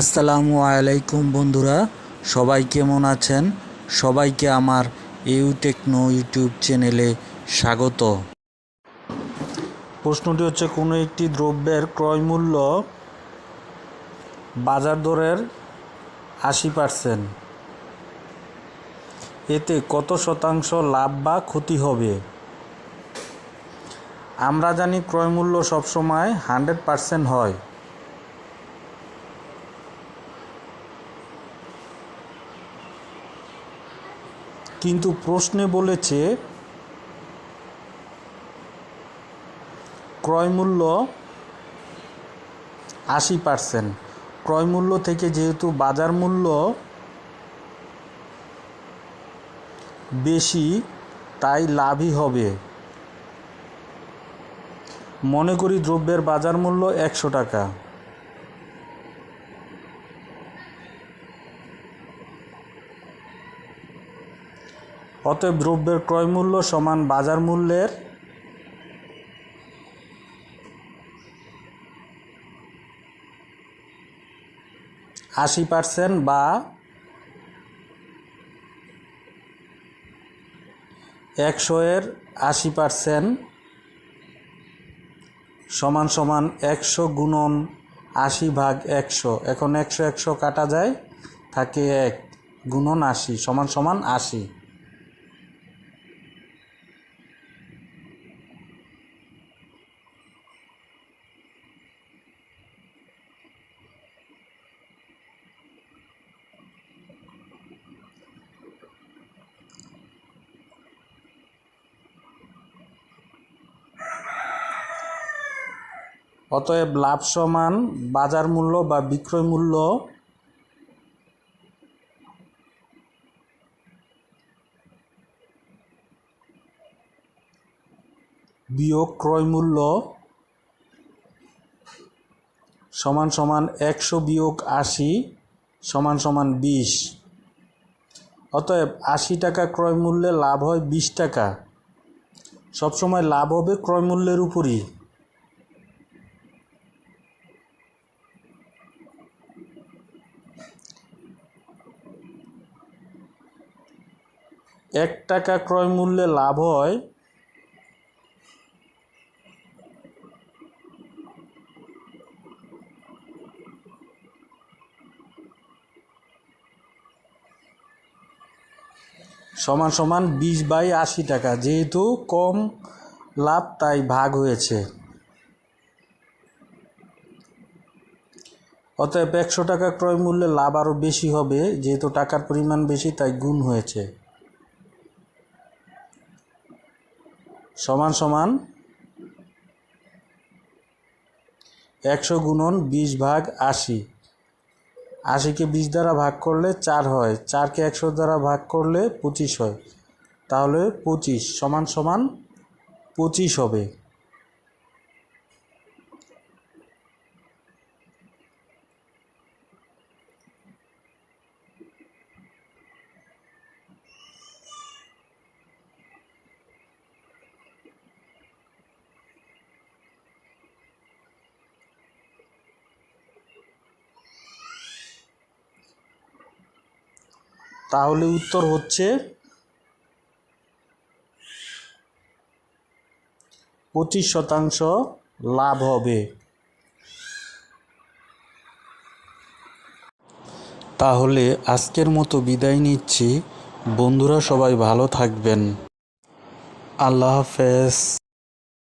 আসসালামু আলাইকুম বন্ধুরা, সবাই কেমন আছেন? সবাইকে আমার ইউ টেকনো ইউটিউব চ্যানেলে স্বাগত। প্রশ্নটি হচ্ছে, কোনো একটি দ্রব্যের ক্রয় মূল্য বাজার দরের আশি পার্সেন্ট? এতে কত শতাংশ লাভ বা ক্ষতি হবে? আমরা জানি ক্রয় মূল্য সবসময় হান্ড্রেড পার্সেন্ট হয়। কিন্তু প্রশ্নে বলেছে ক্রয়মূল্য আশি পার্সেন্ট। ক্রয়মূল্য থেকে যেহেতু বাজার মূল্য বেশি, তাই লাভই হবে। মনে করি দ্রব্যের বাজার মূল্য একশো টাকা। অতএব দ্রব্যের ক্রয়মূল্য সমান বাজার মূল্যের আশি পার্সেন্ট বা একশো এর আশি পার্সেন্ট সমান সমান একশো গুণন আশি ভাগ একশো। এখন একশো একশো কাটা যায়, থাকে এক গুণন আশি, সমান সমান আশি। অতএব লাভ সমান বাজার মূল্য বা বিক্রয় মূল্য বিয়োগ ক্রয় মূল্য সমান সমান একশো বিয়োগ আশি সমান সমান বিশ। অতএব আশি টাকা ক্রয় মূল্যে লাভ হয় বিশ টাকা। সবসময় লাভ হবে ক্রয় মূল্যের উপরই। এক টাকা ক্রয় মূল্যে লাভ হয়। সমান সমান বিশ বাই আশি টাকা। যেহেতু কম লাভ, তাই ভাগ হয়েছে। অতএব একশো টাকা ক্রয় মূল্যে লাভ আরও বেশি হবে। যেহেতু টাকার পরিমাণ বেশি, তাই গুণ হয়েছে। সমান সমান একশো গুণন বিশ ভাগ আশি। আশিকে বিশ দ্বারা ভাগ করলে চার হয়। চারকে একশো দ্বারা ভাগ করলে পঁচিশ হয়। তাহলে পঁচিশ সমান সমান পঁচিশ হবে। তাহলে উত্তর হচ্ছে পঁচিশ শতাংশ লাভ হবে। তাহলে আজকের মতো বিদায় নিচ্ছি। বন্ধুরা সবাই ভালো থাকবেন। আল্লাহ হাফেজ।